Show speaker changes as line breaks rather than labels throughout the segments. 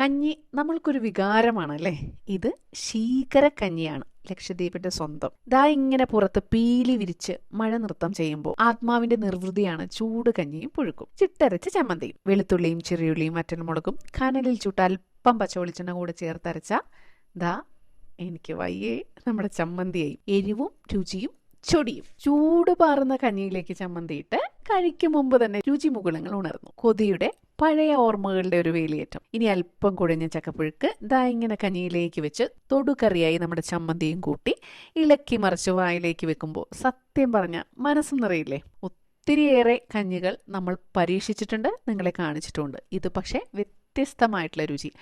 കഞ്ഞി നമ്മൾക്കൊരു വികാരമാണ് അല്ലേ ഇത് ശീകരക്കഞ്ഞിയാണ്. ലക്ഷദ്വീപിന്റെ സ്വന്തം. ദാ ഇങ്ങനെ പുറത്ത് പീലി വിരിച്ച് മഴ നൃത്തം ചെയ്യുമ്പോൾ ആത്മാവിന്റെ നിർവൃതിയാണ് ചൂട് കഞ്ഞിയും പുഴുക്കും. ചിട്ടരച്ച് ചമ്മന്തിയും വെളുത്തുള്ളിയും ചെറിയുള്ളിയും വറ്റൽമുളകും കനലിൽ ചുട്ട അല്പം പച്ച വെളിച്ചെണ്ണ കൂടെ ചേർത്തരച്ച ദാ എനിക്ക് വയ്യേ നമ്മുടെ ചമ്മന്തിയായി. എരിവും രുചിയും ചൊടിയും. ചൂട് പാറുന്ന കഞ്ഞിയിലേക്ക് ചമ്മന്തിയിട്ട് കഴിക്കും മുമ്പ് തന്നെ രുചി മുകുളങ്ങൾ ഉണർന്നു. കൊതിയുടെ പഴയ ഓർമ്മകളുടെ ഒരു വേലിയേറ്റം. ഇനി അല്പം കുഴഞ്ഞ ചക്കപ്പുഴുക്ക് ദാ ഇങ്ങനെ കഞ്ഞിയിലേക്ക് വെച്ച് തൊടുകറിയായി നമ്മുടെ ചമ്മന്തിയും കൂട്ടി ഇളക്കി മറിച്ച് വായിലേക്ക് വെക്കുമ്പോൾ സത്യം പറഞ്ഞ മനസ്സും നിറയില്ലേ? ഒത്തിരിയേറെ കഞ്ഞികൾ നമ്മൾ പരീക്ഷിച്ചിട്ടുണ്ട് നിങ്ങളെ കാണിച്ചിട്ടുണ്ട്. ഇത് പക്ഷേ വ്യത്യസ്തമായിട്ടുള്ള രുചി.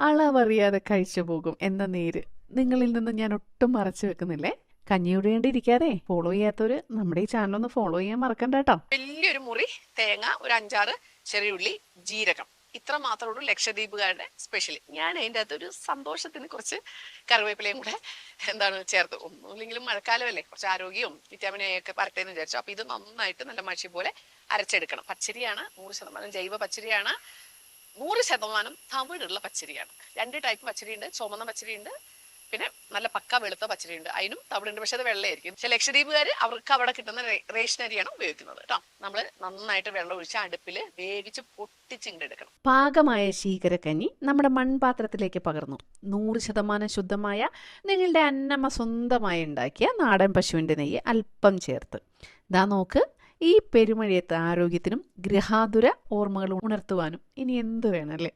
അളവറിയാതെ കഴിച്ചു പോകും എന്ന നേര് നിങ്ങളിൽ നിന്ന് ഞാൻ ഒട്ടും മറച്ചു വെക്കുന്നില്ലേ? കഞ്ഞിയുടെ ഫോളോ ചെയ്യാത്തവര് നമ്മുടെ ഈ ചാനൽ ഒന്ന് ഫോളോ ചെയ്യാൻ മറക്കണ്ട കേട്ടോ.
വലിയൊരു മുറി തേങ്ങ ഒരു അഞ്ചാറ് ചെറിയുള്ളി ജീരകം. ഇത്ര മാത്രമേ ഉള്ളൂ ലക്ഷദ്വീപുകാരുടെ സ്പെഷ്യൽ ഞാൻ അതിന്റെ അകത്തൊരു സന്തോഷത്തിന് കുറച്ച് കറിവേപ്പിലയും കൂടെ എന്താണ് ചേർത്ത്. ഒന്നുമില്ലെങ്കിലും മഴക്കാലമല്ലേ കുറച്ച് ആരോഗ്യവും വിറ്റാമിൻ എ ഒക്കെ വരട്ടേന്ന് വിചാരിച്ചു. അപ്പോൾ ഇത് നന്നായിട്ട് നല്ല മഷി പോലെ അരച്ചെടുക്കണം. പച്ചരിയാണ് നൂറ് ശതമാനം ജൈവ പച്ചരിയാണ്. നൂറ് ശതമാനം തവിടുള്ള പച്ചരിയാണ്. രണ്ട് ടൈപ്പ് പച്ചരിയുണ്ട് ചുമന്ന പച്ചരിയുണ്ട് പിന്നെ നല്ല പക്ക വെളുത്ത പച്ചരിയുണ്ട്. അതിനും തവിടുണ്ട്. പക്ഷെ അത് വെള്ളയായിരിക്കും. പക്ഷെ ലക്ഷദ്വീപുകാർ അവർക്ക് അവിടെ കിട്ടുന്ന റേഷൻ അരിയാണ് ഉപയോഗിക്കുന്നത് കേട്ടോ. നമ്മൾ നന്നായിട്ട് വെള്ളം ഒഴിച്ച് അടുപ്പിൽ വേവിച്ച് പൊട്ടിച്ചിങ്ങെടുക്കണം
പാകമായ ശീകരക്കഞ്ഞി നമ്മുടെ മൺപാത്രത്തിലേക്ക് പകർന്നു. നൂറ് ശതമാനം ശുദ്ധമായ നിങ്ങളുടെ അന്നമ്മ സ്വന്തമായി ഉണ്ടാക്കിയ നാടൻ പശുവിന്റെ നെയ്യ് അല്പം ചേർത്ത്. ദാ നോക്ക് ഈ പെരുമഴയത്ത് ആരോഗ്യത്തിനും ഗൃഹാതുര ഓർമ്മകൾ ഉണർത്തുവാനും ഇനി എന്ത് വേണമല്ലേ